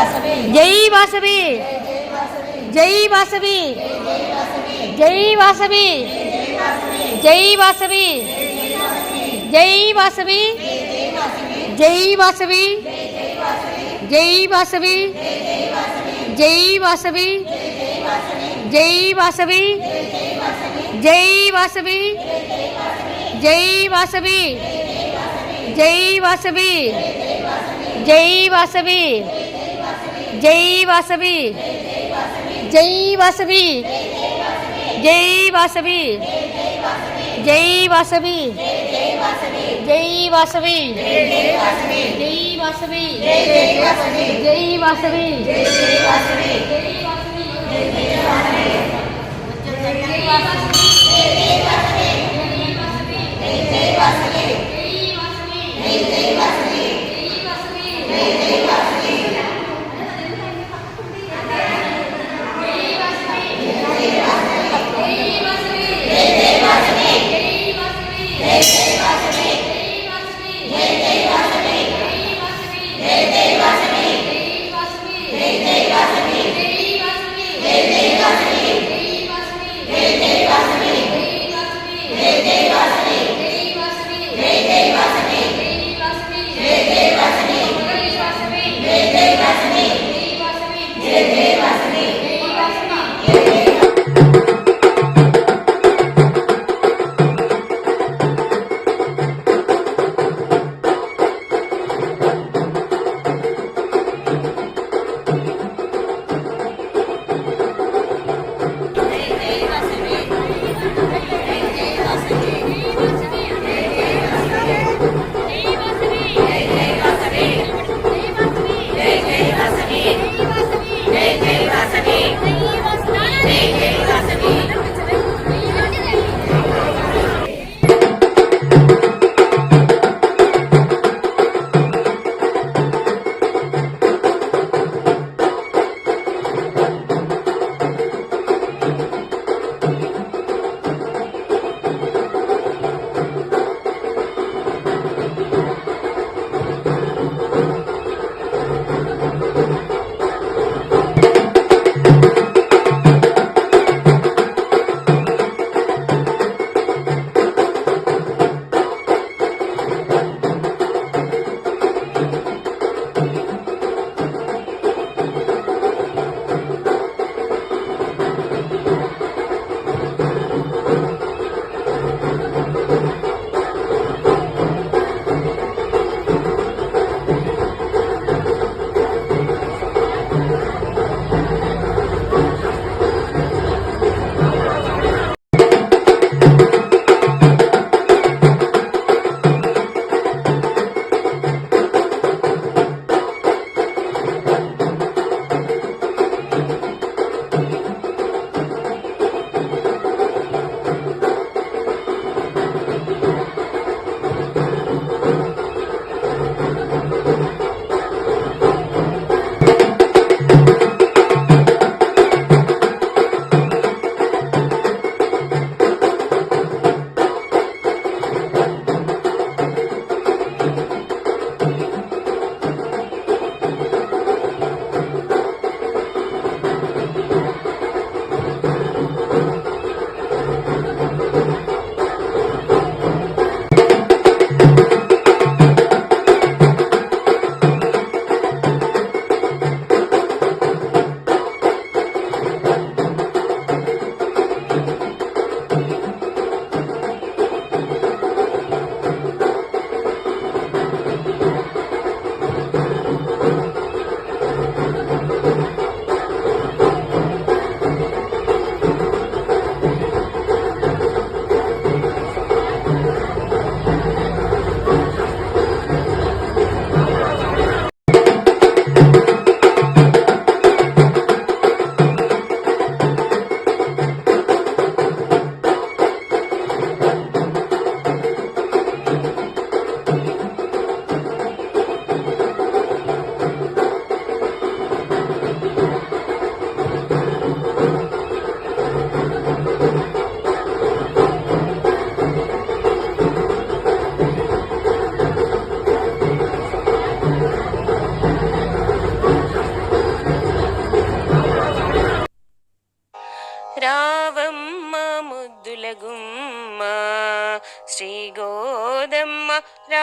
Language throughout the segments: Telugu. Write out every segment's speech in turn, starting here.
जय वासवी जय वासवी जय वासवी जय वासवी जय वासवी जय वासवी जय वासवी जय वासवी जय वासवी जय वासवी जय वासवी जय वासवी जय वासवी जय वासवी जय वासवी जय वासवी जय वासवी जय वासवी जय वासवी जय वासवी जय वासवी जय वासवी जय वासवी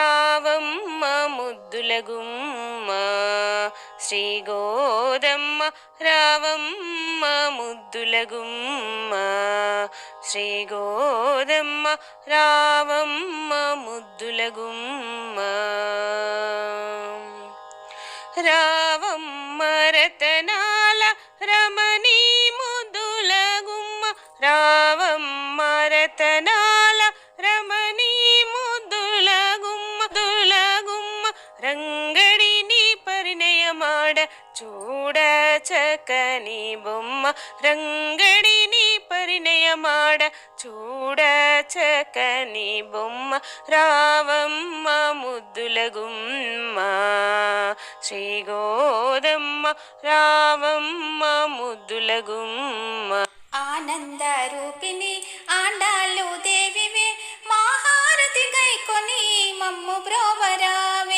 రావమ్మ ముద్దుల గుమ్మ శ్రీ గోదమ్మ రావమ్మ ముద్దుల గుమ్మ శ్రీ గోదమ్మ రావమ్మ ముద్దుల గుమ్మ రావమ్మ రతనాల రమణీ ముద్దుల గుమ్మ రావమ్మ రతనా గుమ్మ రంగడిని పరిణయమాడ చూడ చకని బొమ్మ. రంగడిని పరిణయమాడ చూడ చకని బొమ్మ. రావమ్మ ముద్దుల గుమ్మ. శ్రీ గోదమ్మ రావమ్మ ముద్దుల గుమ్మ. ఆనంద రూపిణి ఆండాలు దేవివే. మహారతి గైకొని మమ్ము బ్రోవరావే.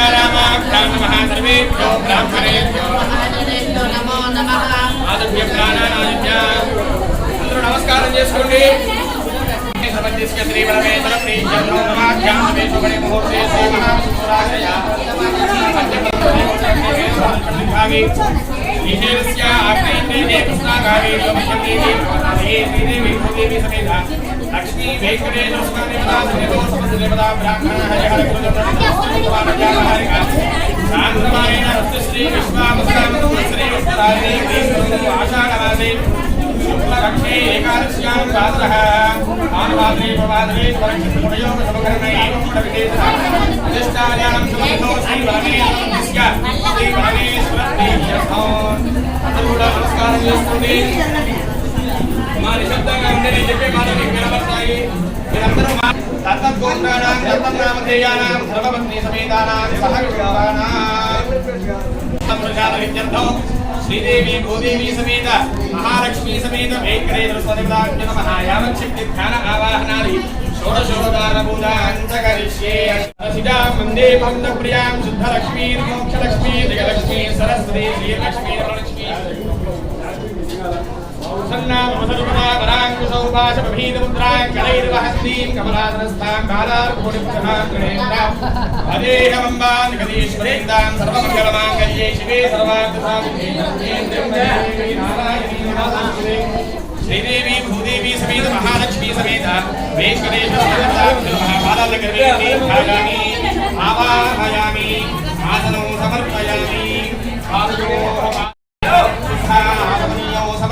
శ్రీ సీతారామ ధ్యాన మహా సర్వేభ్యో బ్రాహ్మణేభ్యో ఆదభ్య ప్రాణానాదిభ్య అందరూ నమస్కారం చేసుకోండి సమర్దిస్య శ్రీ పరమేశ్వర ప్రీత్యం నమాభ్యాం వేషుగణే ముహూర్తే శ్రీ మహావిష్ణురాజయ భాగే ఈశ్వరస్య ఆగ్నేయ కృష్ణాగారే లోమశక్తిదేవి శ్రీదేవి భూదేవి సమేత लक्ष्मी वेंकटेश्वर देवता दोस्त देवता ब्राह्मण, हरे हरे शांतवायेन हस्तश्री विश्वामस्तामश्री आषाढवासे शुक्लपक्षे एकादश्यां भाद्रः आनवाद्रे प्रवाद्रे परक्षिणयोः समकरणे अधिष्ठायां सुमन्तो श्रीभगवेश्वरस्य श्रीभगवेश्वरदेव्यर्थो नमस्कारं यस्तुते मानिशब्दः अंदरे जपे మా దత్తగోత్రాణం సర్వపత్ని సమేతానాం సహకుటుంబానాం శ్రీదేవి భూదేవి సమేత మహాలక్ష్మి సమేత వెంకటేశ్వర స్వదేవతాభ్య నమః యావచ్చక్తి ధ్యాన ఆవాహనాది షోడశోదార సిదాం వందే భక్తప్రియాం శుద్ధలక్ష్మీ మోక్షలక్ష్మీ జగలక్ష్మీ సరస్వతి శ్రీలక్ష్మీ వరలక్ష్మీ కమలాసనస్థాం బాలార్కోణిప్రహాంగణేంద్రాం జగదీశ్వరేంద్రాం సర్వమంగళమాంగళ్యే శివే సర్వార్థసాధికే శ్రీదేవి భూదేవి సమేత మహాలక్ష్మి సమేత వెంకటేశ్వర బాలాలకర్మీ ఆవాహయామి ఆసనం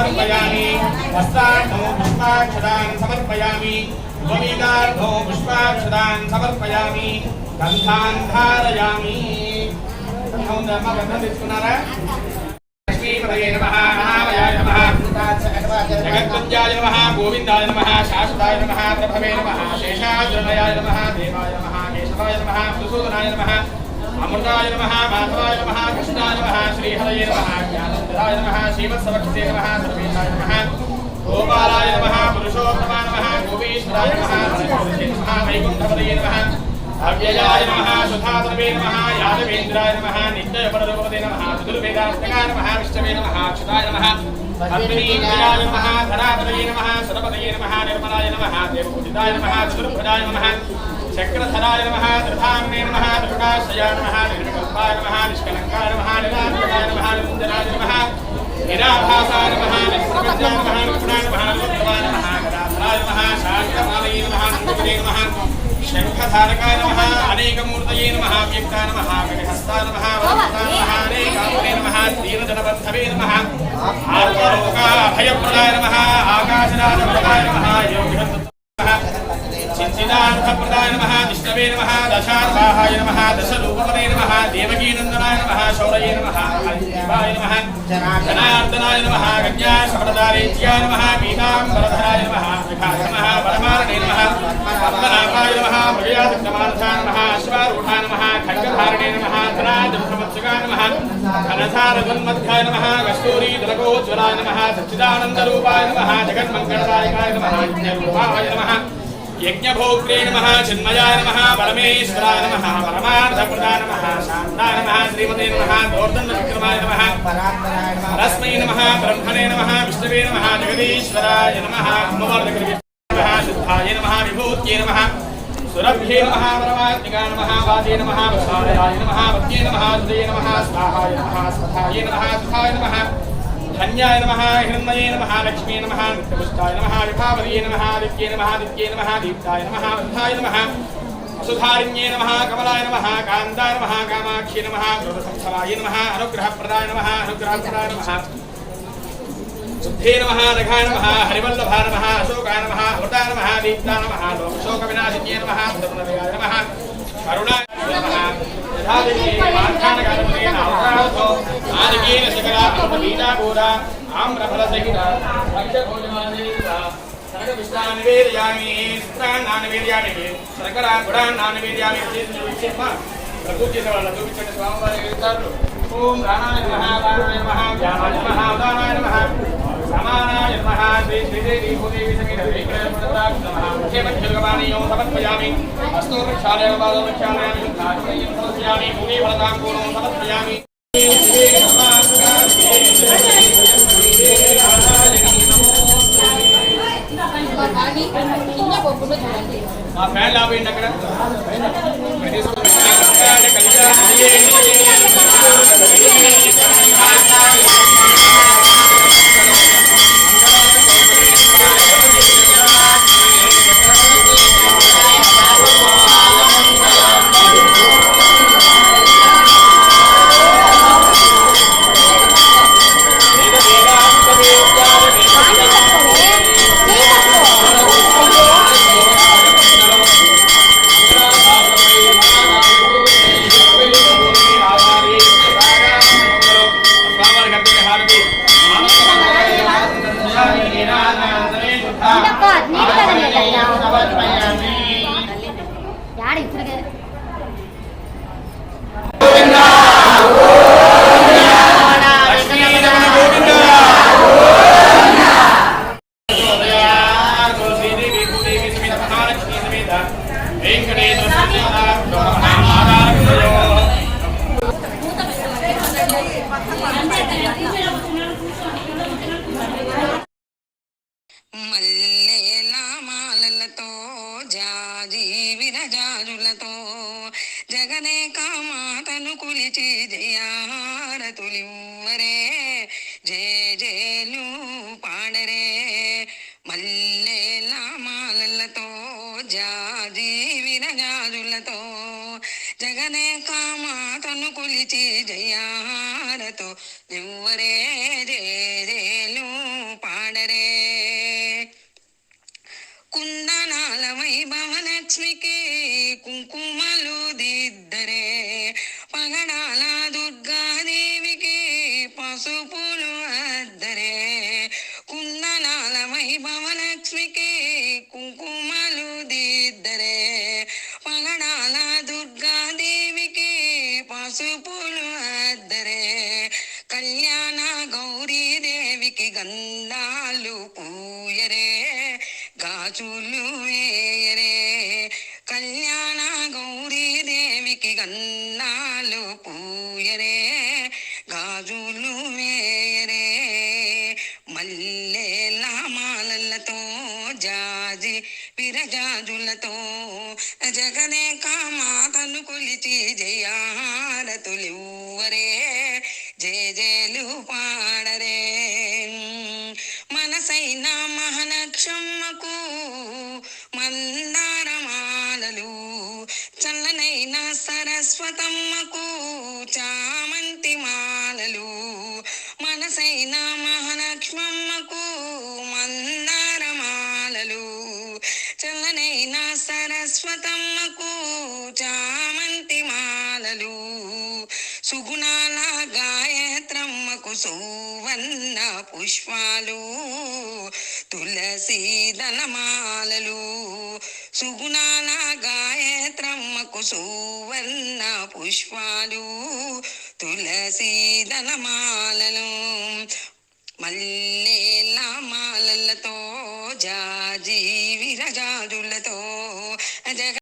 समर्पयामि। हस्तार्थो पुष्पाक्षदान् समर्पयामि। उपवीतार्थो पुष्पाक्षदान् समर्पयामि। गन्धान् धारयामि जगद्गुञ्जाय नमः गोविन्दाय नमः, शाश्वताय नमः, प्रभवे नमः शेषाद्रमयाय नमः, देवाय नमः, केशवाय नमः सुसूदनाय नमः। అమృతాయ నమ మాధవాయ నమ కృష్ణాయ నమ శ్రీహరయ నమ జ్ఞానప్రదాయ నమ శ్రీమత్సవక్షే నమ సర్వేశాయ నమ గోపాలాయ నమ పురుషోత్తమ నమ గోపీశ్వరాయ నమ నమ వైకుంఠపదయ నమ అవ్యయాయ నమ సుధాతనవే నమ యాదవేంద్రాయ నమ నిత్యపరూపదే నమ చతుర్వేదాష్టకాయ నమ విష్ణవే నమ అక్షతాయ నమ అగ్నియాయ నమ ధరాపదయే నమ సురపదయే నమః నిర్మలాయ నమ దేవపూజితాయ నమ చతుర్భుజాయ నమ చక్రధరాయ నమః త్రిధామ్నే నమః త్రిపుటాశ్రయాయ నమః నిర్వికల్పాయ నమః నిష్కలంకాయ నమః నిరాత్మకాయ నమః నిరంజనాయ నమః నిరాభాసాయ నమః నిష్ప్రపంచాయ నమః నిపుణాయ నమః నిరుత్తమాయ నమః గదాధరాయ నమః శాంతమాలయే నమః నందపదే నమః శంఖధారకాయ నమ అనేకమూర్తయే నమ వ్యక్తాయ నమ గణహస్తాయ నమ వరదాయ నమ అనేకామునే నమః దీనజనబద్ధవే నమ ఆత్మలోకాభయప్రదాయ నమ నమః ఆకాశరాజప్రదాయ నమః యోగిహ చిన్సిదార్థప్రదాయ నమః విష్ణవే నమః దశార్వాహాయ నమః దశరూపపదే నమః దేవకీనందనాయ నమః శౌరయే నమః హరిదేవాయ నమః జనార్దనాయ నమః కన్యాశపడదారేత్యాయ నమః పీతాంబరధరాయ నమః విఘాయ నమః పరమారణే నమః పద్మనాభాయ నమః మృగయాసక్తమానసాయ నమః అశ్వారూఢాయ నమః ఖడ్గధారణే నమః ధనాజంసమత్సుగాయ నమః ఘనసారజన్మధ్యాయ నమః కస్తూరీ దలకోజ్వలాయ నమః సచ్చిదానందరూపాయ నమః జగన్మంగళదాయకాయ నమః యజ్ఞరూపాయ నమః యజ్ఞభోక్త్రే నమః చిన్మయాయ నమః పరమేశ్వరాయ నమః పరమార్థప్రదాయ నమః శాంతాయ నమః శ్రీమతే నమః దోర్దన్న విక్రమాయ నమః పరస్మై నమః బ్రహ్మణే నమః విష్ణవే నమః జగదీశ్వరాయ నమః అమ్మవారి నమః శుద్ధాయ నమః విభూత్యే నమః సురభ్యే నమః పరమాత్మికా నమః వాదే నమః వసాలయాయ నమః వద్యే నమః హృదయ నమః స్వాహాయ నమః స్వధాయ నమః సుఖాయ నమః ధన్యాయ నమః హిరణ్మయే నమః లక్ష్మీ నమః నిత్యపుష్టాయ నమః విభావరియే నమః దిత్యే నమః దిత్యే నమః దీప్తాయ నమః వృద్ధాయ నమః సుధారిణ్యే నమః కమలాయ నమః కాంతాయ నమః కామాక్షి నమః గృహసంస్థలాయ నమః అనుగ్రహప్రదాయ నమః అనుగ్రహప్రదాయ నమః శుద్ధే నమః నఘాయ నమః హరివల్లభాయ నమః అశోకాయ నమః అమృతాయ నమః దీప్తాయ నమః లోకశోక వినాశిన్యే నమః ధర్మనవయాయ నమః కరుణాయ నమః యథాదికే మార్థానకారమునే నామకారతో ఆదికేన శకల చేసిన చూపించండి స్వామివారి ఓం రాణాయ నమః వారాయ వ్యామాయ మహా ఉదానాయ మహా సమానాయ నమః శ్రీ శ్రీదేవి భూదేవి సమేత శ్రీకృష్ణప్రదాయ సమర్పయామి అస్తు వృక్షాలయ పాద వృక్షాలయామి ధాతుమయం సమర్పయామి భూమి ఫలతాం సమర్పయామి మా ఫ్యాన్ లాభండి అక్కడ మల్లేల మాలలతో జాజి విరజాజులతో జగనే కామాతను కులిచి జయారతులివ్వరే జయ జయలు పాడరే మల్లె విరజాజులతో జగనే కామాతను కొలిచి జయారతులివ్వరే జయ జయలు పాడరే. మనసైన మహనక్షమ్మకు మందారమాలలు చల్లనైన సరస్వతమ్మకు చామంతి మాలలు. మనసైన మహాలక్ష్మమ్మకు శాశ్వతమ్మకు చామంతి మాలలు. సుగుణాల గాయత్రమ్మకు సువర్ణ పుష్పాలు. తులసి దళమాలలు. సుగుణాల గాయత్రమ్మకు సువర్ణ పుష్పాలు. తులసి దళమాలలు. మల్లెల మాలలతో జాజీ విరజాజులతో and they're